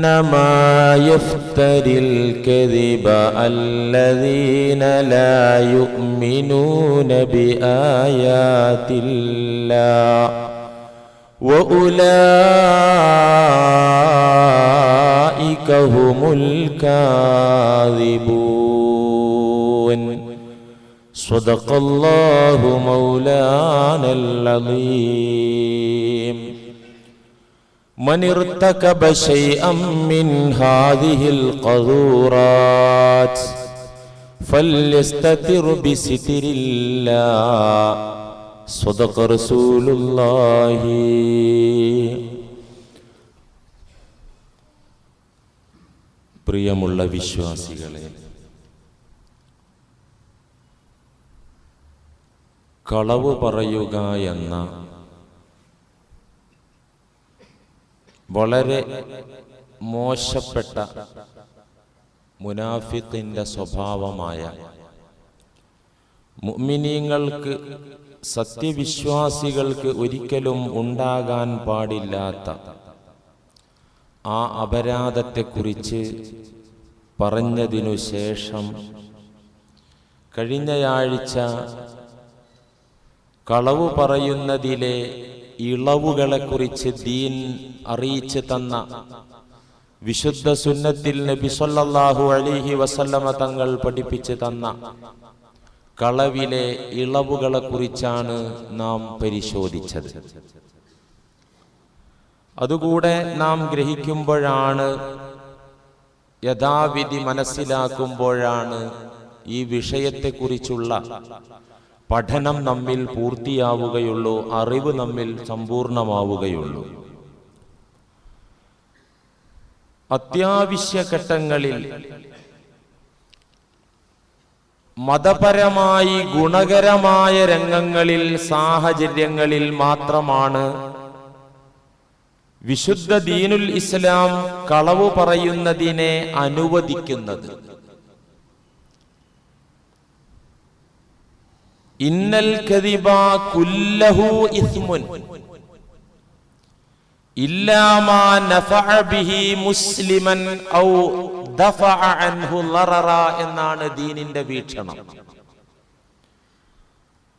إنما يفتري الكذب الذين لا يؤمنون بآيات الله وأولئك هم الكاذبون. صدق الله مولانا العظيم. من ارتكب شيئا من هذه القذورات فليستتر بستر الله صدق رسول الله പ്രിയമുള്ള വിശ്വാസികളെ കളവ് പറയുക എന്ന വളരെ മോശപ്പെട്ട മുനാഫിത്തിന്റെ സ്വഭാവമായ മുഅ്മിനീങ്ങൾക്ക് സത്യവിശ്വാസികൾക്ക് ഒരിക്കലും ഉണ്ടാകാൻ പാടില്ലാത്ത ആ അപരാധത്തെക്കുറിച്ച് പറഞ്ഞതിനു ശേഷം കഴിഞ്ഞയാഴ്ച കളവ് പറയുന്നതിലെ ഇളവുകളെക്കുറിച്ച് ദീൻ അറിയിച്ചു തന്ന വിശുദ്ധ സുന്നത്തിൽ നബി സല്ലല്ലാഹു അലൈഹി വസല്ലമ തങ്ങൾ പഠിപ്പിച്ചു തന്ന കളവിലെ ഇളവുകളെക്കുറിച്ചാണ് നാം പരിശോധിച്ചത്. അതുകൂടെ നാം ഗ്രഹിക്കുമ്പോഴാണ് യഥാവിധി മനസ്സിലാക്കുമ്പോഴാണ് ഈ വിഷയത്തെക്കുറിച്ചുള്ള പഠനം നമ്മിൽ പൂർത്തിയാവുകയുള്ളൂ അറിവ് നമ്മിൽ സമ്പൂർണമാവുകയുള്ളൂ. അത്യാവശ്യ ഘട്ടങ്ങളിൽ മതപരമായി ഗുണകരമായ രംഗങ്ങളിൽ സാഹചര്യങ്ങളിൽ മാത്രമാണ് വിശുദ്ധ ദീനുൽ ഇസ്ലാം കളവ് പറയുന്നതിനെ അനുവദിക്കുന്നത്. ഇന്നൽ കുല്ലഹു ഇസ്മുൻ. മുസ്ലിമൻ ഔ അൻഹു എന്നാണ് ദീനിന്റെ വീക്ഷണം.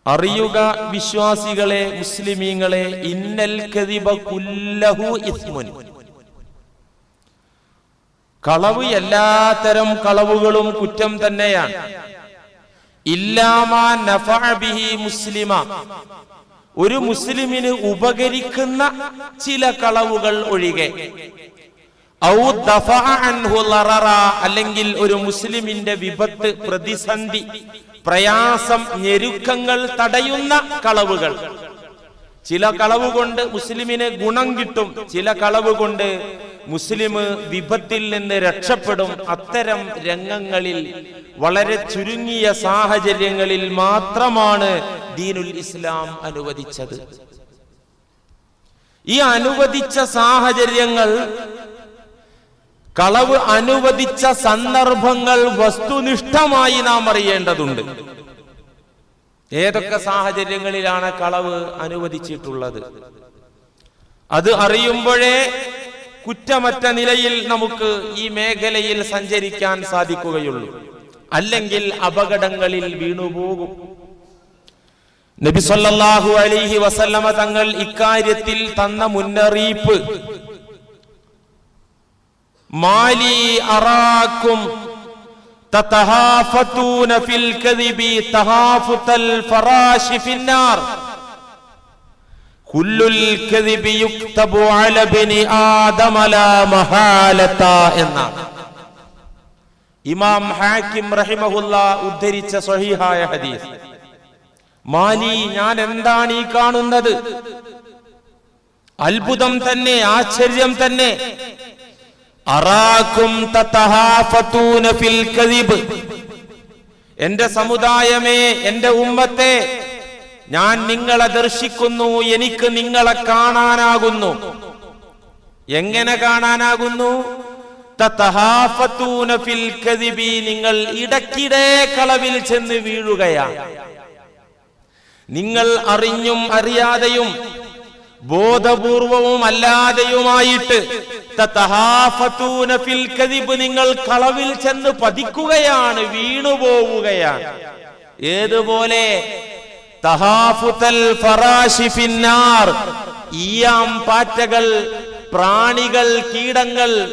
അറിയുക വിശ്വാസികളെ മുസ്ലിമീങ്ങളെ ഇന്നൽ കുല്ലഹു ഇസ്മുൻ. കളവ് എല്ലാത്തരം കളവുകളും കുറ്റം തന്നെയാണ്. ഇല്ലാമാ മുസ്ലിമ. ഒരു മുസ്ലിമിന് ഉപകരിക്കുന്ന ചില കളവുകൾ ഒഴികെ. അല്ലെങ്കിൽ ഒരു മുസ്ലിമിന്റെ വിപത്ത് പ്രതിസന്ധി പ്രയാസം ഞെരുക്കങ്ങൾ തടയുന്ന കളവുകൾ. ചില കളവുകൊണ്ട് മുസ്ലിമിന് ഗുണം കിട്ടും. ചില കളവ് കൊണ്ട് മുസ്ലിം വിപത്തിൽ നിന്ന് രക്ഷപ്പെടും അത്തരം രംഗങ്ങളിൽ വളരെ ചുരുങ്ങിയ സാഹചര്യങ്ങളിൽ മാത്രമാണ് ദീനുൽ ഇസ്ലാം അനുവദിച്ചത്. ഈ അനുവദിച്ച സാഹചര്യങ്ങൾ കളവ് അനുവദിച്ച സന്ദർഭങ്ങൾ വസ്തുനിഷ്ഠമായി നാം അറിയേണ്ടതുണ്ട്. ഏതൊക്കെ സാഹചര്യങ്ങളിലാണ് കളവ് അനുവദിച്ചിട്ടുള്ളത്? അത് അറിയുമ്പോഴേ കുറ്റമറ്റ നിലയിൽ നമുക്ക് ഈ മേഖലയിൽ സഞ്ചരിക്കാൻ സാധിക്കുകയുള്ളൂ. അല്ലെങ്കിൽ അപകടങ്ങളിൽ വീണുപോകും. നബി സല്ലല്ലാഹു അലൈഹി വസല്ലമ തങ്ങൾ ഇക്കാര്യത്തിൽ തന്ന മുന്നറിയിപ്പ് മാലി അറാക്കും തതഹാഫതൂന ഫിൽ കദിബി തഹാഫുതൽ ഫറാശി ഫിന്നാർ കുല്ലുൽ കദിബി യുക്തബു അല ബനി ആദമ ലാ മഹാലത എന്നാണ്. ഇമാം ഹാക്കിം റഹിമഹുല്ല ഉദ്ധരിച്ച സ്വഹീഹായ ഹദീസ്. മാലി ഞാൻ എന്താണ് ഈ കാണുന്നത്? അത്ഭുതം തന്നെ ആശ്ചര്യം തന്നെ. അറാക്കും ഫിൽ എന്റെ സമുദായമേ എന്റെ ഉമ്മത്തെ ഞാൻ നിങ്ങളെ ദർശിക്കുന്നു എനിക്ക് നിങ്ങളെ കാണാനാകുന്നു. എങ്ങനെ കാണാനാകുന്നു? നിങ്ങൾ ഇടക്കിടെ കളവിൽ ചെന്ന് വീഴുകയാണ്. നിങ്ങൾ അറിഞ്ഞും അറിയാതെയും ബോധപൂർവവും അല്ലാതെയുമായിട്ട് നിങ്ങൾ കളവിൽ ചെന്ന് പതിക്കുകയാണ് വീണുപോവുകയാണ്. ഏതുപോലെ പാറ്റകൾ പ്രാണികൾ കീടങ്ങൾ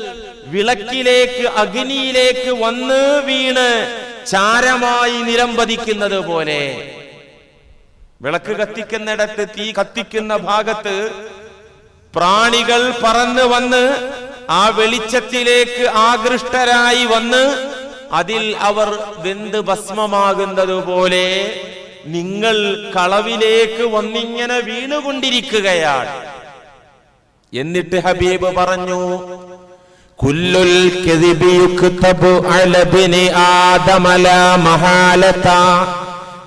വിളക്കിലേക്ക് അഗ്നിയിലേക്ക് വന്ന് വീണ് ചാരമായി നിലംപതിക്കുന്നത് പോലെ. വിളക്ക് കത്തിക്കുന്നിടത്ത് തീ കത്തിക്കുന്ന ഭാഗത്ത് പ്രാണികൾ പറന്ന് വന്ന് ആ വെളിച്ചത്തിലേക്ക് ആകൃഷ്ടരായി വന്ന് അതിൽ അവർ വെന്ത് ഭസ്മമാകുന്നത് പോലെ നിങ്ങൾ കളവിലേക്ക് വന്നിങ്ങനെ വീണുകൊണ്ടിരിക്കുകയാണ്. എന്നിട്ട് ഹബീബ് പറഞ്ഞു കുല്ലുൽ മഹാലത.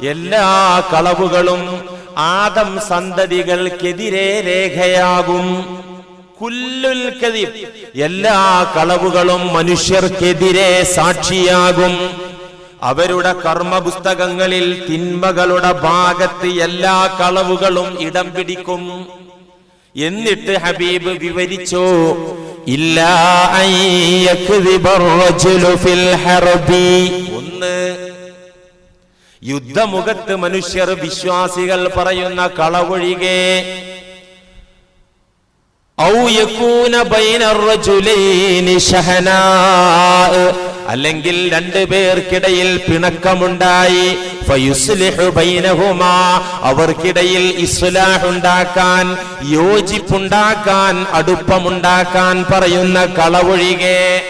എല്ലാ കളവുകളും ആദം സന്തതികൾക്കെതിരെ രേഖയാകും. കുല്ലുൽ എല്ലാ കളവുകളും മനുഷ്യർക്കെതിരെ സാക്ഷിയാകും. അവരുടെ കർമ്മപുസ്തകങ്ങളിൽ തിന്മകളുടെ ഭാഗത്ത് എല്ലാ കളവുകളും ഇടം പിടിക്കും. എന്നിട്ട് ഹബീബ് വിവരിച്ചു ഒന്ന് യുദ്ധമുഖത്ത് മനുഷ്യർ വിശ്വാസികൾ പറയുന്ന കളവൊഴികെ ഔ ബൈനർ റജുലൈനി ഷഹനാ അല്ലെങ്കിൽ രണ്ടു പേർക്കിടയിൽ പിണക്കമുണ്ടായി. അവർക്കിടയിൽ ഇസ്ലാഹുണ്ടാക്കാൻ യോജിപ്പുണ്ടാക്കാൻ അടുപ്പമുണ്ടാക്കാൻ പറയുന്ന കളവൊഴികെ.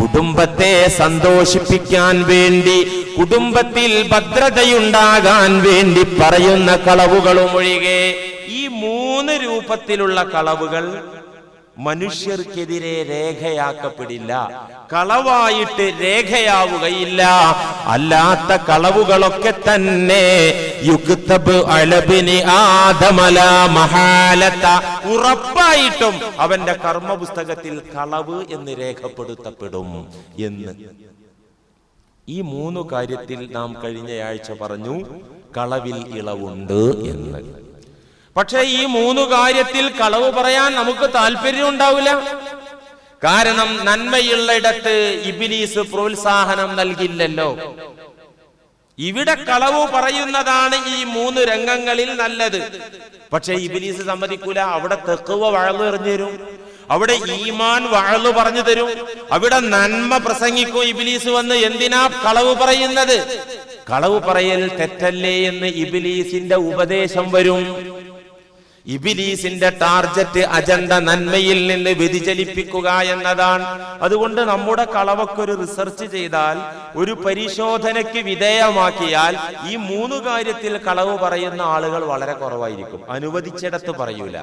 കുടുംബത്തെ സന്തോഷിപ്പിക്കാൻ വേണ്ടി കുടുംബത്തിൽ ഭദ്രതയുണ്ടാകാൻ വേണ്ടി പറയുന്ന കളവുകളും ഒഴികെ ഈ മൂന്ന് രൂപത്തിലുള്ള കളവുകൾ മനുഷ്യർക്കെതിരെ രേഖയാക്കപ്പെടില്ല. കളവായിട്ട് രേഖയാവുകയില്ല. അല്ലാത്ത കളവുകളൊക്കെ തന്നെ യുക്തബ് അളബിന് ആദമല മഹാലത്ത ഉറപ്പായിട്ടും അവന്റെ കർമ്മ പുസ്തകത്തിൽ കളവ് എന്ന് രേഖപ്പെടുത്തപ്പെടും എന്ന്. ഈ മൂന്ന് കാര്യത്തിൽ നാം കഴിഞ്ഞയാഴ്ച പറഞ്ഞു കളവിൽ ഇളവുണ്ട് എന്ന്. പക്ഷെ ഈ മൂന്ന് കാര്യത്തിൽ കളവ് പറയാൻ നമുക്ക് താല്പര്യം ഉണ്ടാവില്ല. കാരണം നന്മയുള്ളിടത്ത് ഇബിലീസ് പ്രോത്സാഹനം നൽകില്ലല്ലോ. ഇവിടെ കളവ് പറയുന്നതാണ് ഈ മൂന്ന് രംഗങ്ങളിൽ നല്ലത്. പക്ഷെ ഇബിലീസ് സമ്മതിക്കൂല. അവിടെ തെക്കുവ വഴന്നു എറിഞ്ഞു തരും. അവിടെ ഈമാൻ വഴന്നു പറഞ്ഞു തരും. അവിടെ നന്മ പ്രസംഗിക്കും ഇബിലീസ് വന്ന് എന്തിനാ കളവ് പറയുന്നത്? കളവ് പറയൽ തെറ്റല്ലേ എന്ന് ഇബിലീസിന്റെ ഉപദേശം വരും. ഇബിലീസിന്റെ ടാർജറ്റ് അജണ്ട നന്മയിൽ നിന്ന് വ്യതിചലിപ്പിക്കുക എന്നതാണ്. അതുകൊണ്ട് നമ്മുടെ കളവക്കൊരു റിസർച്ച് ചെയ്താൽ ഒരു പരിശോധനയ്ക്ക് വിധേയമാക്കിയാൽ ഈ മൂന്ന് കാര്യത്തിൽ കളവ് പറയുന്ന ആളുകൾ വളരെ കുറവായിരിക്കും. അനുവദിച്ചിടത്ത് പറയൂല.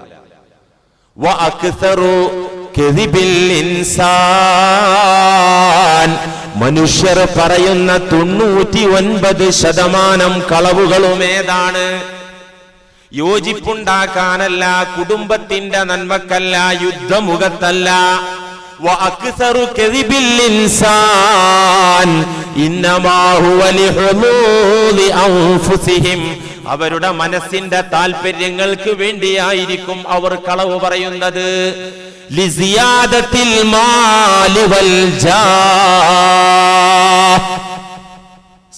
മനുഷ്യർ പറയുന്ന തൊണ്ണൂറ്റി ഒൻപത് ശതമാനം കളവുകളും ഏതാണ്? യോജിപ്പുണ്ടാക്കാനല്ല കുടുംബത്തിന്റെ നന്മക്കല്ല യുദ്ധമുഖത്തല്ല. അവരുടെ മനസ്സിന്റെ താല്പര്യങ്ങൾക്ക് വേണ്ടിയായിരിക്കും അവർ കളവ് പറയുന്നത്. ലിസിയാദത്തിൽ മാലുവൽ ജാ.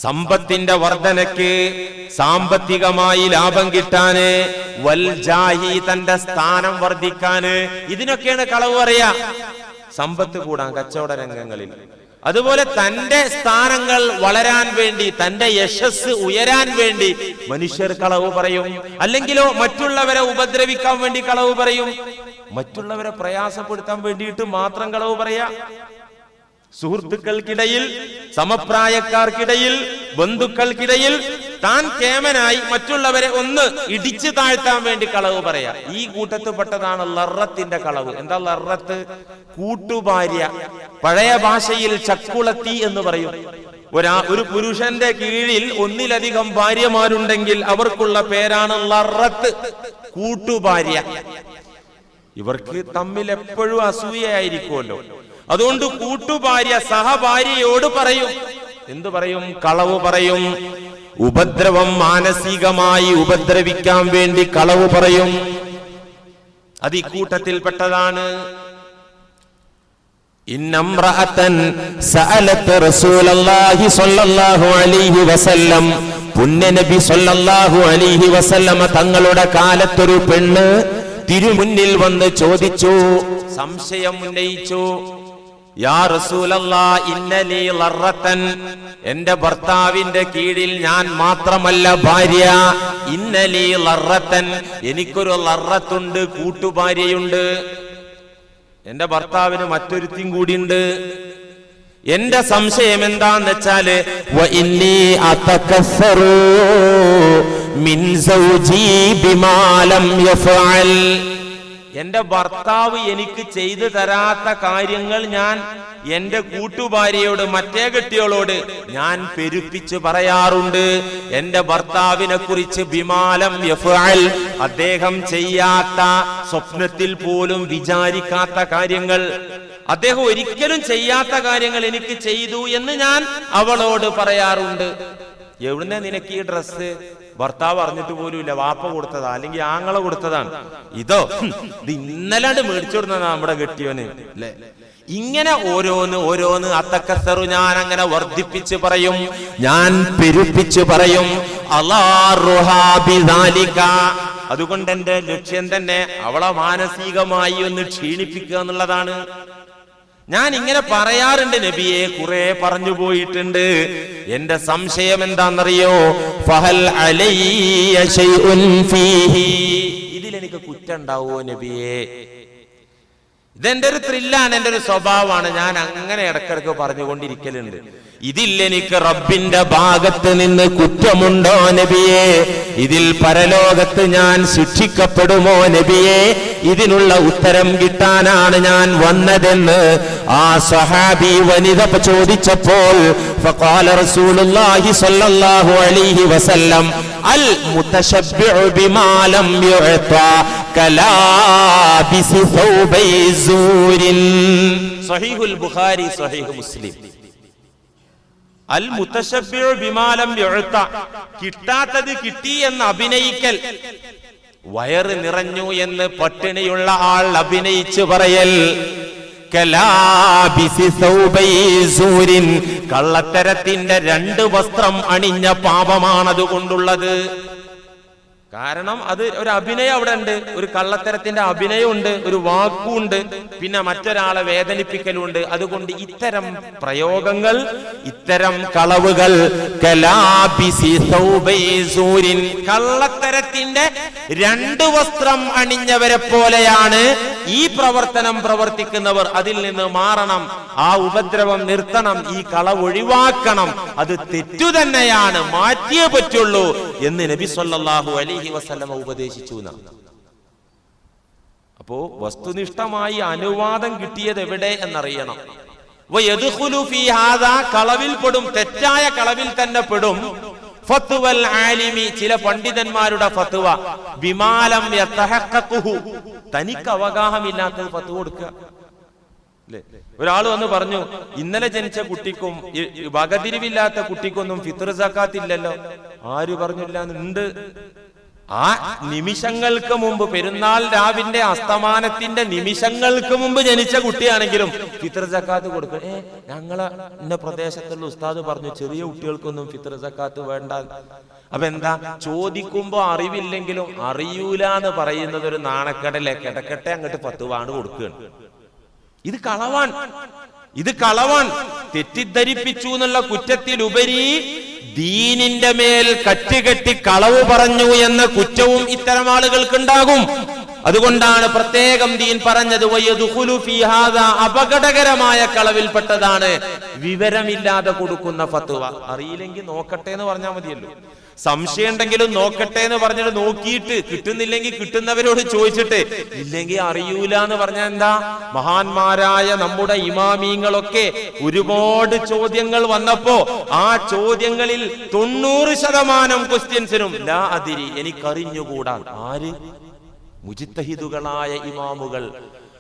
സമ്പത്തിന്റെ വർധനയ്ക്ക് സാമ്പത്തികമായി ലാഭം കിട്ടാന് വൽജാഹി തന്റെ സ്ഥാനം വർദ്ധിക്കാന് ഇതിനൊക്കെയാണ് കളവ് പറയാ. സമ്പത്ത് കൂടാൻ കച്ചവട രംഗങ്ങളിൽ. അതുപോലെ തന്റെ സ്ഥാനങ്ങൾ വളരാൻ വേണ്ടി തന്റെ യശസ് ഉയരാൻ വേണ്ടി മനുഷ്യർ കളവ് പറയും. അല്ലെങ്കിലോ മറ്റുള്ളവരെ ഉപദ്രവിക്കാൻ വേണ്ടി കളവ് പറയും. മറ്റുള്ളവരെ പ്രയാസപ്പെടുത്താൻ വേണ്ടിയിട്ട് മാത്രം കളവ് പറയാ. സുഹൃത്തുക്കൾക്കിടയിൽ സമപ്രായക്കാർക്കിടയിൽ ബന്ധുക്കൾക്കിടയിൽ താൻ കേമനായി മറ്റുള്ളവരെ ഒന്ന് ഇടിച്ചു താഴ്ത്താൻ വേണ്ടി കളവ് പറയാ. ഈ കൂട്ടത്തിൽപ്പെട്ടതാണ് ലറത്തിന്റെ കളവ്. എന്താ ലറത്ത്? കൂട്ടുഭാര്യ. പഴയ ഭാഷയിൽ ചക്കുളത്തി എന്ന് പറയും. ഒരാ ഒരു പുരുഷന്റെ കീഴിൽ ഒന്നിലധികം ഭാര്യമാരുണ്ടെങ്കിൽ അവർക്കുള്ള പേരാണ് ലറത്ത് കൂട്ടുഭാര്യ. ഇവർക്ക് തമ്മിൽ എപ്പോഴും അസൂയയായിരിക്കുമല്ലോ. അതുകൊണ്ട് കൂട്ടുഭാര്യ സഹഭാര്യയോട് പറയും. എന്തു പറയും? കളവ് പറയും. ഉപദ്രവം മാനസികമായി ഉപദ്രവിക്കാൻ വേണ്ടി കളവ് പറയും. അത് ഇക്കൂട്ടത്തിൽപ്പെട്ടതാണ് തങ്ങളുടെ കാലത്തൊരു പെണ്ണ് തിരുമുന്നിൽ വന്ന് ചോദിച്ചു സംശയം ഉന്നയിച്ചു. യാ റസൂലല്ലാ ഇന്നലി ലറത്തൻ. എന്റെ ഭർത്താവിന്റെ കീഴിൽ ഞാൻ മാത്രമല്ല ഭാര്യ. ഇന്നലി ലറത്തൻ. എനിക്കൊരു ലറത്തുണ്ട് കൂട്ടുഭാര്യയുണ്ട്. എന്റെ ഭർത്താവിന് മറ്റൊരുത്തിയും കൂടിയുണ്ട്. എന്റെ സംശയം എന്താന്ന് വെച്ചാൽ മിൻ സൗജി ബിമാലം യഫഅൽ. എന്റെ ഭർത്താവ് എനിക്ക് ചെയ്തു തരാത്ത കാര്യങ്ങൾ ഞാൻ എന്റെ കൂട്ടുഭാര്യയോട് മറ്റേ കെട്ടിയോളോട് ഞാൻ പെരുപ്പിച്ച് പറയാറുണ്ട്. എന്റെ ഭർത്താവിനെ കുറിച്ച് വിമാലം അദ്ദേഹം ചെയ്യാത്ത സ്വപ്നത്തിൽ പോലും വിചാരിക്കാത്ത കാര്യങ്ങൾ. അദ്ദേഹം ഒരിക്കലും ചെയ്യാത്ത കാര്യങ്ങൾ എനിക്ക് ചെയ്തു എന്ന് ഞാൻ അവളോട് പറയാറുണ്ട്. എവിടുന്ന നിനക്ക് ഈ ഡ്രസ്സ്? ഭർത്താവ് അറിഞ്ഞിട്ട് പോലുമില്ല വാപ്പ കൊടുത്തതാ അല്ലെങ്കിൽ ആങ്ങളെ കൊടുത്തതാണ്. ഇതോ ഇത് ഇന്നലാണ്ട് മേടിച്ചു കൊടുത്തതാ നമ്മുടെ കെട്ടിയോന് അല്ലേ ഇങ്ങനെ ഓരോന്ന് ഓരോന്ന് അത്തക്കസറു ഞാൻ അങ്ങനെ വർദ്ധിപ്പിച്ച് പറയും ഞാൻ പെരുപ്പിച്ച് പറയും അതുകൊണ്ട് എന്റെ ലക്ഷ്യം തന്നെ അവളെ മാനസികമായി ഒന്ന് ക്ഷീണിപ്പിക്കുക എന്നുള്ളതാണ്. ഞാൻ ഇങ്ങനെ പറയാറുണ്ട് നബിയെ കുറെ പറഞ്ഞു പോയിട്ടുണ്ട്. എന്റെ സംശയം എന്താണെന്നറിയോ? ഫഹൽ ഇതിലെനിക്ക് കുറ്റം ഉണ്ടാവോ നബിയെ? ഇതെന്റെ ഒരു ത്രില്ലാണ് എന്റെ ഒരു സ്വഭാവമാണ്. ഞാൻ അങ്ങനെ ഇടക്കിടക്ക് പറഞ്ഞുകൊണ്ടിരിക്കലുണ്ട്. ഇതില്ലെനിക്ക് റബ്ബിന്റെ ഭാഗത്ത് നിന്ന് കുറ്റമുണ്ടോ നബിയേ? ഇതിൽ പരലോകത്ത് ഞാൻ ശിക്ഷിക്കപ്പെടുമോ നബിയെ? ഇതിനുള്ള ഉത്തരം കിട്ടാനാണ് ഞാൻ വന്നതെന്ന് ആ സഹാബി വനിത ചോദിച്ചപ്പോൾ ഫഖാല റസൂലുള്ളാഹി സ്വല്ലല്ലാഹു അലൈഹി വസല്ലം അൽ ബിമാലം അൽ ബിമാലം കിട്ടാത്തത് കിട്ടി എന്ന് അഭിനയിക്കൽ. വയറ് നിറഞ്ഞു എന്ന് പട്ടിണിയുള്ള ആൾ അഭിനയിച്ചു പറയൽ. കള്ളത്തരത്തിന്റെ രണ്ട് വസ്ത്രം അണിഞ്ഞ പാപമാണത് കൊണ്ടുള്ളത് കാരണം അത് ഒരു അഭിനയം അവിടെ ഉണ്ട് ഒരു കള്ളത്തരത്തിന്റെ അഭിനയമുണ്ട്. ഒരു വാക്കുണ്ട്. പിന്നെ മറ്റൊരാളെ വേദനിപ്പിക്കലുണ്ട്. അതുകൊണ്ട് ഇത്തരം പ്രയോഗങ്ങൾ ഇത്തരം കളവുകൾ കള്ളത്തരത്തിന്റെ രണ്ട് വസ്ത്രം അണിഞ്ഞവരെ പോലെയാണ് ഈ പ്രവർത്തനം പ്രവർത്തിക്കുന്നവർ അതിൽ നിന്ന് മാറണം ആ ഉപദ്രവം നിർത്തണം ഈ കളവ് ഒഴിവാക്കണം. അത് തെറ്റു തന്നെയാണ് മാറ്റിയേ പറ്റുള്ളൂ എന്ന് നബി സല്ലാഹു അലിഹി വസല്ലമ ഉപദേശിച്ചു അപ്പോ വസ്തുനിഷ്ഠമായി അനുവാദം കിട്ടിയത് എവിടെ എന്നറിയണം. കളവിൽ പെടും തെറ്റായ കളവിൽ തന്നെ പെടും. ഫത്വൽ ആലിമി ചില പണ്ഡിതന്മാരുടെ ഫത്വ. വിമാലം തനിക്ക് അവഗാഹമില്ലാത്തത് ഫത്വ കൊടുക്കുക. ഒരാൾ വന്ന് പറഞ്ഞു ഇന്നലെ ജനിച്ച കുട്ടിക്കും വകതിരിവില്ലാത്ത കുട്ടിക്കൊന്നും ഫിത്ർ സക്കാത്ത് ഇല്ലല്ലോ ആര് പറഞ്ഞില്ല ഉണ്ട് ആ നിമിഷങ്ങൾക്ക് മുമ്പ് പെരുന്നാൾ രാവിന്റെ അസ്തമാനത്തിന്റെ നിമിഷങ്ങൾക്ക് മുമ്പ് ജനിച്ച കുട്ടിയാണെങ്കിലും ഫിത്ര ജക്കാത്ത് കൊടുക്കുക ഏ ഞങ്ങളെ ഇന്ന പ്രദേശത്തുള്ള ഉസ്താദ് പറഞ്ഞു ചെറിയ കുട്ടികൾക്കൊന്നും ഫിത്ര ജക്കാത്ത് വേണ്ട. അപ്പൊ എന്താ? ചോദിക്കുമ്പോ അറിവില്ലെങ്കിലും അറിയൂല എന്ന് പറയുന്നത് ഒരു നാണക്കടലെ കിടക്കട്ടെ അങ്ങോട്ട് പത്ത് വാണ് കൊടുക്കുകയാണ് ഇത് കളവാൻ. ഇത് കളവാൻ. തെറ്റിദ്ധരിപ്പിച്ചു എന്നുള്ള കുറ്റത്തിലുപരി ദീനിന്റെ മേൽ കറ്റുകെട്ടി കളവ് പറഞ്ഞു എന്ന കുറ്റവും ഇത്തരം ആളുകൾക്ക് ഉണ്ടാകും അതുകൊണ്ടാണ് പ്രത്യേകം ദീൻ പറഞ്ഞത് അപകടകരമായ കളവിൽപ്പെട്ടതാണ്. വിവരമില്ലാതെ കൊടുക്കുന്ന ഫത്തുവ അറിയില്ലെങ്കിൽ നോക്കട്ടെ എന്ന് പറഞ്ഞാൽ മതിയല്ലോ. സംശയം ഉണ്ടെങ്കിലും നോക്കട്ടെ എന്ന് പറഞ്ഞിട്ട് നോക്കിയിട്ട് കിട്ടുന്നില്ലെങ്കിൽ കിട്ടുന്നവരോട് ചോദിച്ചിട്ട് ഇല്ലെങ്കിൽ അറിയൂല എന്ന് പറഞ്ഞാൽ എന്താ? മഹാന്മാരായ നമ്മുടെ ഇമാമീങ്ങളൊക്കെ ഒരുപാട് ചോദ്യങ്ങൾ വന്നപ്പോ ആ ചോദ്യങ്ങളിൽ തൊണ്ണൂറ് ശതമാനം ക്വസ്റ്റ്യൻസിനും ലാ അതിരി എനിക്കറിഞ്ഞുകൂടാ. ആര്? മുജിത്തഹിദുകളായ ഇമാമുകൾ.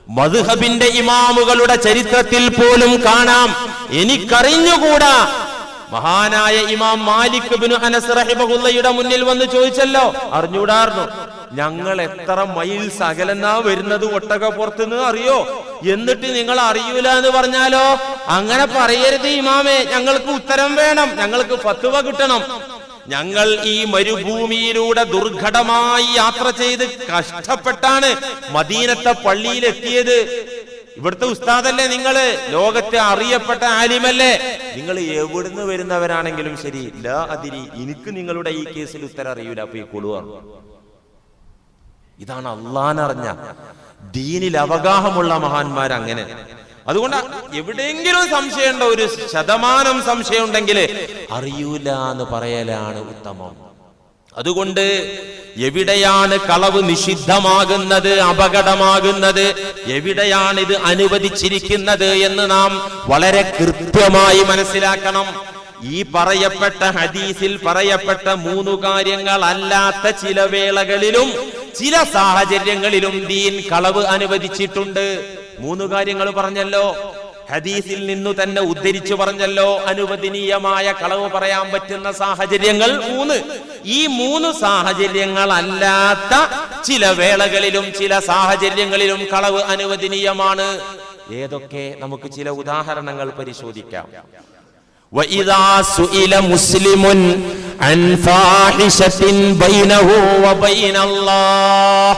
മധുഹബിന്റെ ഇമാമുകളുടെ ചരിത്രത്തിൽ പോലും കാണാം. എനിക്കറിഞ്ഞുകൂടാ. മഹാനായ ഇമാം മാലിക് അനസ് റഹിബുള്ളയുടെ മുന്നിൽ വന്ന് ചോദിച്ചല്ലോ. അറിഞ്ഞൂടാർന്നു. ഞങ്ങൾ എത്ര മൈൽ സകലെന്നാ വരുന്നത് ഒട്ടകപ്പുറത്തുനിന്ന് അറിയോ? എന്നിട്ട് നിങ്ങൾ അറിയൂല എന്ന് പറഞ്ഞാലോ? അങ്ങനെ പറയരുത് ഇമാമേ. ഞങ്ങൾക്ക് ഉത്തരം വേണം. ഞങ്ങൾക്ക് ഫത്തുവ കിട്ടണം. ഞങ്ങൾ ഈ മരുഭൂമിയിലൂടെ ദുർഘടമായി യാത്ര ചെയ്ത് കഷ്ടപ്പെട്ടാണ് മദീനത്തെ പള്ളിയിലെത്തിയത്. ഇവിടുത്തെ ഉസ്താദല്ലേ നിങ്ങൾ ലോകത്തെ അറിയപ്പെട്ട ആലിമല്ലേ? നിങ്ങൾ എവിടുന്ന് വരുന്നവരാണെങ്കിലും ശരി ലാ അതിരി എനിക്ക് നിങ്ങളുടെ ഈ കേസിൽ ഉത്തരം അറിയൂല. അപ്പൊ ഈ കൊളുവാണ് ഇതാണ് അള്ളാനറിഞ്ഞ ദീനിൽ അവഗാഹമുള്ള മഹാന്മാർ അങ്ങനെ. അതുകൊണ്ട് എവിടെയെങ്കിലും സംശയമുണ്ടോ? ഒരു ശതമാനം സംശയം ഉണ്ടെങ്കിൽ അറിയൂല എന്ന് പറയലാണ് ഉത്തമം. അതുകൊണ്ട് എവിടെയാണ് കളവ് നിഷിദ്ധമാകുന്നത് അപകടമാകുന്നത് എവിടെയാണ് ഇത് അനുവദിച്ചിരിക്കുന്നത് എന്ന് നാം വളരെ കൃത്യമായി മനസ്സിലാക്കണം. ഈ പറയപ്പെട്ട ഹദീസിൽ പറയപ്പെട്ട മൂന്ന് കാര്യങ്ങൾ അല്ലാത്ത ചില വേളകളിലും ചില സാഹചര്യങ്ങളിലും ദീൻ കളവ് അനുവദിച്ചിട്ടുണ്ട്. മൂന്ന് കാര്യങ്ങൾ പറഞ്ഞല്ലോ. ഹദീസിൽ നിന്നു തന്നെ ഉദ്ധരിച്ചു പറഞ്ഞല്ലോ അനുവദനീയമായ കളവ് പറയാൻ പറ്റുന്ന സാഹചര്യങ്ങൾ മൂന്ന് ഈ മൂന്ന് സാഹചര്യങ്ങൾ അല്ലാത്ത ചില വേളകളിലും ചില സാഹചര്യങ്ങളിലും കളവ് അനുവദനീയമാണ് ഏതൊക്കെ നമുക്ക് ചില ഉദാഹരണങ്ങൾ പരിശോധിക്കാം وإذا سئل مسلم عن فاحشة بينه وبين الله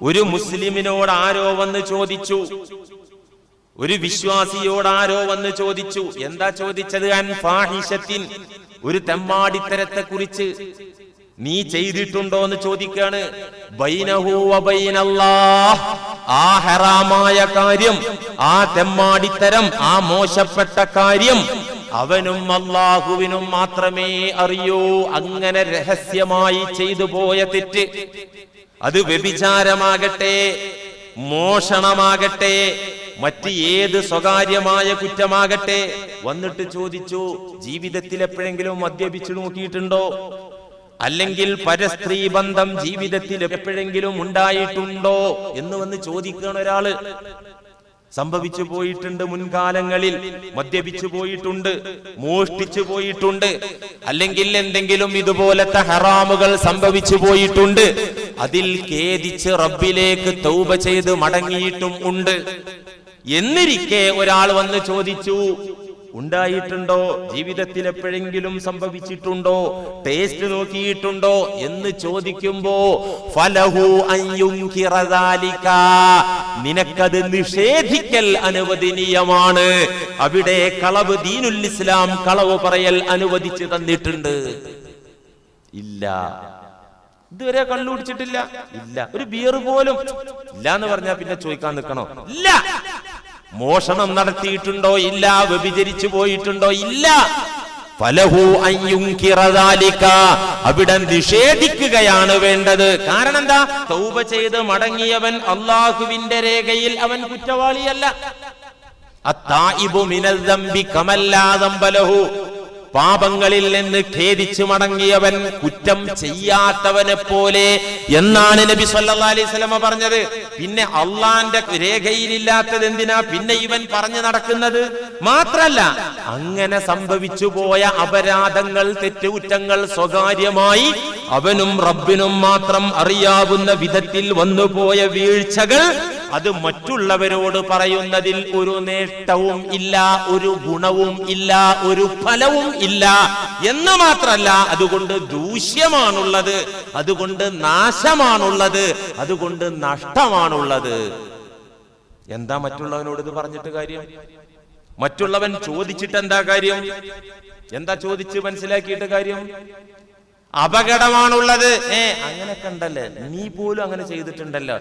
ഒരു മുസ്ലിമിനോട് ആരോ വന്ന് ചോദിച്ചു ഒരു വിശ്വാസിയോട് ആരോ വന്ന് ചോദിച്ചു. എന്താ ചോദിച്ചത്? അൻ ഫാഹിഷത്തിൻ. ഒരു തെമ്മാടിത്തരത്തെ കുറിച്ച്. നീ ചെയ്തിട്ടുണ്ടോ എന്ന് ചോദിക്കാണ്. ആ ഹറാമായ കാര്യം ആ തെമ്മാടിത്തരം ആ മോശപ്പെട്ട കാര്യം അവനും അള്ളാഹുവിനും മാത്രമേ അറിയൂ. അങ്ങനെ രഹസ്യമായി ചെയ്തു പോയ തെറ്റ്. അത് വ്യഭിചാരമാകട്ടെ മോഷണമാകട്ടെ മറ്റ് ഏത് സ്വകാര്യമായ കുറ്റമാകട്ടെ? വന്നിട്ട് ചോദിച്ചു ജീവിതത്തിൽ എപ്പോഴെങ്കിലും മദ്യപിച്ചു നോക്കിയിട്ടുണ്ടോ? അല്ലെങ്കിൽ പരസ്ത്രീ ബന്ധം ജീവിതത്തിൽ എപ്പോഴെങ്കിലും ഉണ്ടായിട്ടുണ്ടോ? എന്ന് വന്ന് ചോദിക്കുകയാണ് ഒരാൾ. സംഭവിച്ചു പോയിട്ടുണ്ട് മുൻകാലങ്ങളിൽ മദ്യപിച്ചു പോയിട്ടുണ്ട് മോഷ്ടിച്ചു പോയിട്ടുണ്ട് അല്ലെങ്കിൽ എന്തെങ്കിലും ഇതുപോലത്തെ ഹറാമുകൾ സംഭവിച്ചു പോയിട്ടുണ്ട് അതിൽ ഖേദിച്ച് റബ്ബിലേക്ക് തൗബ ചെയ്ത് മടങ്ങിയിട്ടും ഉണ്ട്. എന്നിരിക്കെ ഒരാൾ വന്ന് ചോദിച്ചു ഉണ്ടായിട്ടുണ്ടോ? ജീവിതത്തിൽ എപ്പോഴെങ്കിലും സംഭവിച്ചിട്ടുണ്ടോ? ടേസ്റ്റ് നോക്കിയിട്ടുണ്ടോ? എന്ന് ചോദിക്കുമ്പോ ഫലഹു. നിനക്കത് നിഷേധിക്കൽ അനുവദനീയമാണ്. അവിടെ കളവ് ദീനുൽ ഇസ്ലാം കളവ് പറയൽ അനുവദിച്ചു തന്നിട്ടുണ്ട്. ഇല്ല. ഇതുവരെ കള്ളു കുടിച്ചിട്ടില്ല ഇല്ല. ഒരു ബിയർ പോലും. ഇല്ല എന്ന് പറഞ്ഞാൽ പിന്നെ ചോദിക്കാൻ നിൽക്കണോ? ഇല്ല. മോഷണം നടത്തിയിട്ടുണ്ടോ ഇല്ല? വ്യഭിചരിച്ചു പോയിട്ടുണ്ടോ ഇല്ല? ഫലഹു. അവിടെ നിഷേധിക്കുകയാണ് വേണ്ടത്. കാരണം എന്താ? തൗബ ചെയ്ത് മടങ്ങിയവൻ അള്ളാഹുവിന്റെ രേഖയിൽ അവൻ കുറ്റവാളിയല്ല. അത്തായിബു മിനൽ ദംബി കമല്ലാ. പാപങ്ങളിൽ നിന്ന് ഖേദിച്ചു മടങ്ങിയവൻ കുറ്റം ചെയ്യാത്തവനെ പോലെ എന്നാണ് നബി സല്ലാ അലൈഹി പറഞ്ഞത്. പിന്നെ അള്ളാന്റെ രേഖയിലില്ലാത്തത് എന്തിനാ? പിന്നെ ഇവൻ പറഞ്ഞു നടക്കുന്നത്? മാത്രല്ല അങ്ങനെ സംഭവിച്ചു പോയ അപരാധങ്ങൾ തെറ്റുകുറ്റങ്ങൾ സ്വകാര്യമായി അവനും റബ്ബിനും മാത്രം അറിയാവുന്ന വിധത്തിൽ വന്നുപോയ വീഴ്ചകൾ അത് മറ്റുള്ളവരോട് പറയുന്നതിൽ ഒരു നേട്ടവും ഇല്ല ഒരു ഗുണവും ഇല്ല ഒരു ഫലവും ഇല്ല എന്ന് മാത്രല്ല അതുകൊണ്ട് ദൂഷ്യമാണുള്ളത് അതുകൊണ്ട് നാശമാണുള്ളത് അതുകൊണ്ട് നഷ്ടമാണുള്ളത്. എന്താ മറ്റുള്ളവനോട് ഇത് പറഞ്ഞിട്ട് കാര്യം? മറ്റുള്ളവൻ ചോദിച്ചിട്ട് എന്താ കാര്യം? എന്താ ചോദിച്ച് മനസ്സിലാക്കിയിട്ട് കാര്യം? അപകടമാണുള്ളത്. ഏ അങ്ങനെയൊക്കെ ഉണ്ടല്ലേ നീ പോലും അങ്ങനെ ചെയ്തിട്ടുണ്ടല്ലോ.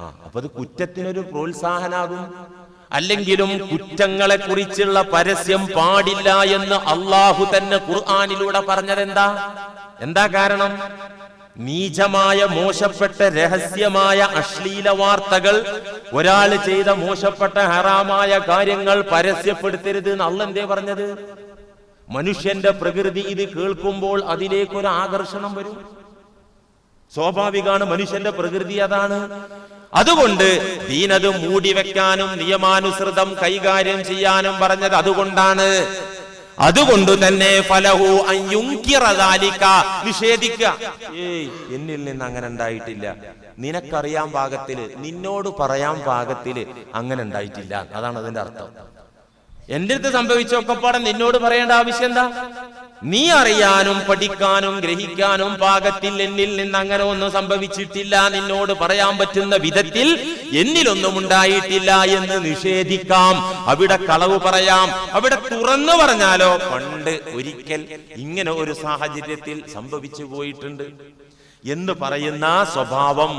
ആ അപ്പൊ അത് കുറ്റത്തിനൊരു പ്രോത്സാഹനാകും. അല്ലെങ്കിലും കുറ്റങ്ങളെ കുറിച്ചുള്ള പരസ്യം പാടില്ല എന്ന് അള്ളാഹു തന്നെ ഖുർആാനിലൂടെ പറഞ്ഞതെന്താ? എന്താ കാരണം? നീചമായ മോശപ്പെട്ട രഹസ്യമായ അശ്ലീല വാർത്തകൾ ഒരാൾ ചെയ്ത മോശപ്പെട്ട ഹറാമായ കാര്യങ്ങൾ പരസ്യപ്പെടുത്തരുത് എന്ന് അള്ള എന്തേ പറഞ്ഞത്? മനുഷ്യന്റെ പ്രകൃതി ഇത് കേൾക്കുമ്പോൾ അതിലേക്കൊരു ആകർഷണം വരും. സ്വാഭാവികമാണ് മനുഷ്യന്റെ പ്രകൃതി അതാണ്. അതുകൊണ്ട് ദീനത് മൂടി വെക്കാനും നിയമാനുസൃതം കൈകാര്യം ചെയ്യാനും പറഞ്ഞത് അതുകൊണ്ടാണ്. അതുകൊണ്ട് തന്നെ ഫലഹു നിഷേധിക്കുക ഏയ് എന്നിൽ നിന്ന് അങ്ങനെ ഉണ്ടായിട്ടില്ല. നിനക്കറിയാൻ പാകത്തിൽ നിന്നോട് പറയാൻ പാകത്തിൽ അങ്ങനെ ഉണ്ടായിട്ടില്ല. അതാണ് അതിന്റെ അർത്ഥം. എന്റെ അടുത്ത് സംഭവിച്ചൊക്കെ പാടെ നിന്നോട് പറയേണ്ട ആവശ്യം എന്താ നീ അറിയാനും പഠിക്കാനും ഗ്രഹിക്കാനും പാകത്തിൽ എന്നിൽ നിന്ന് അങ്ങനെ ഒന്നും സംഭവിച്ചിട്ടില്ല. നിന്നോട് പറയാൻ പറ്റുന്ന വിധത്തിൽ എന്നിലൊന്നും ഉണ്ടായിട്ടില്ല എന്ന് നിഷേധിക്കാം. അവിടെ കളവ് പറയാം. അവിടെ തുറന്നു പറഞ്ഞാലോ പണ്ട് ഒരിക്കൽ ഇങ്ങനെ ഒരു സാഹചര്യത്തിൽ സംഭവിച്ചു പോയിട്ടുണ്ട്. എന്ന് പറയുന്ന സ്വഭാവം.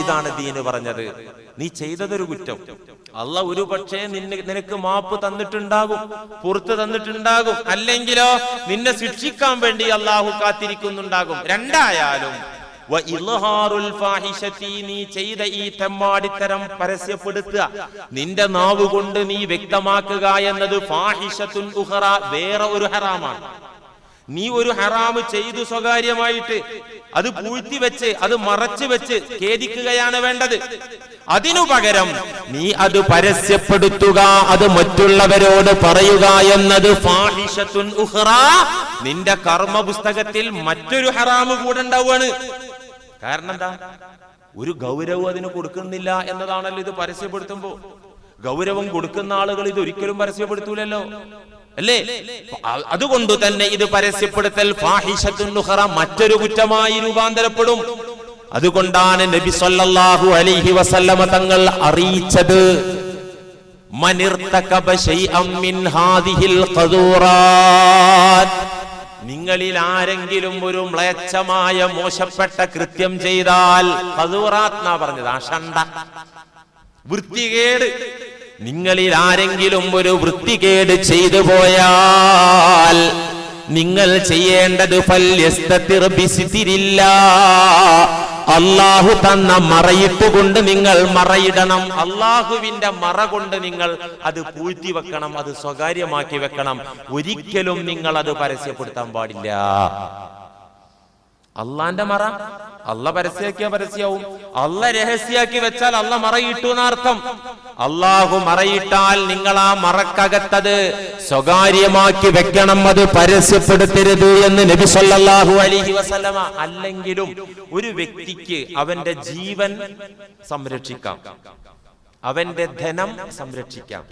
ഇതാണ് ദീന് പറഞ്ഞത്. നീ ചെയ്തതൊരു കുറ്റം. അല്ല ഒരു പക്ഷേ നിനക്ക് മാപ്പ് തന്നിട്ടുണ്ടാകും പുറത്ത് തന്നിട്ടുണ്ടാകും അല്ലെങ്കിലോ നിന്നെ ശിക്ഷിക്കാൻ വേണ്ടി അള്ളാഹു കാത്തിരിക്കുന്നുണ്ടാകും. രണ്ടായാലും നീ ചെയ്ത ഈ തെമ്മാടിത്തരം പരസ്യപ്പെടുത്തുക. നിന്റെ നാവ് കൊണ്ട് നീ വ്യക്തമാക്കുക എന്നത് വേറെ ഒരു ഹറാമാണ്. നീ ഒരു ഹറാമ് ചെയ്തു സ്വകാര്യമായിട്ട്. അത് പൂഴ്ത്തി വെച്ച് അത് മറച്ചു വെച്ച് ഖേദിക്കുകയാണ് വേണ്ടത്. അതിനു പകരം നീ അത് പരസ്യപ്പെടുത്തുക അത് മറ്റുള്ളവരോട് പറയുക എന്നത് നിന്റെ കർമ്മ പുസ്തകത്തിൽ മറ്റൊരു ഹറാമ് കൂടെ ഉണ്ടാവുകയാണ്. കാരണം എന്താ? ഒരു ഗൗരവം അതിന് കൊടുക്കുന്നില്ല എന്നതാണല്ലോ ഇത് പരസ്യപ്പെടുത്തുമ്പോ. ഗൗരവം കൊടുക്കുന്ന ആളുകൾ ഇത് ഒരിക്കലും പരസ്യപ്പെടുത്തൂലല്ലോ. അല്ലേ? അതുകൊണ്ട് തന്നെ ഇത് പരസ്യപ്പെടുത്തൽ മറ്റൊരു കുറ്റമായി രൂപാന്തരപ്പെടും. അതുകൊണ്ടാണ് നബി സല്ലല്ലാഹു അലൈഹി വസല്ലമ തങ്ങൾ അറിയിച്ചത് നിങ്ങളിൽ ആരെങ്കിലും ഒരു മ്ലേച്ഛമായ മോശപ്പെട്ട കൃത്യം ചെയ്താൽ എന്നാ പറഞ്ഞത്? അഷണ്ട വൃത്തികേട്. നിങ്ങളിൽ ആരെങ്കിലും ഒരു വൃത്തികേട് ചെയ്തു പോയാൽ നിങ്ങൾ ചെയ്യേണ്ടത്. അള്ളാഹു തന്ന മറയിട്ടുകൊണ്ട് നിങ്ങൾ മറയിടണം. അള്ളാഹുവിന്റെ മറ കൊണ്ട് നിങ്ങൾ അത് പൂഴ്ത്തി വെക്കണം അത് സ്വകാര്യമാക്കി വെക്കണം. ഒരിക്കലും നിങ്ങൾ അത് പരസ്യപ്പെടുത്താൻ പാടില്ല. അള്ളാന്റെ മറ. അല്ല പരസ്യാക്കിയ പരസ്യവും. അല്ല രഹസ്യാക്കി വെച്ചാൽ അല്ല മറയിട്ടു എന്നർത്ഥം. അള്ളാഹു മറയിട്ടാൽ നിങ്ങൾ ആ മറക്കകത്തത്. സ്വകാര്യമാക്കി വെക്കണം അത് പരസ്യപ്പെടുത്തരുത് എന്ന് നബി സല്ലല്ലാഹു അലൈഹി വസല്ലമ അല്ലെങ്കിലും ഒരു വ്യക്തിക്ക് അവന്റെ ജീവൻ സംരക്ഷിക്കാം. അവന്റെ ധനം സംരക്ഷിക്കാം.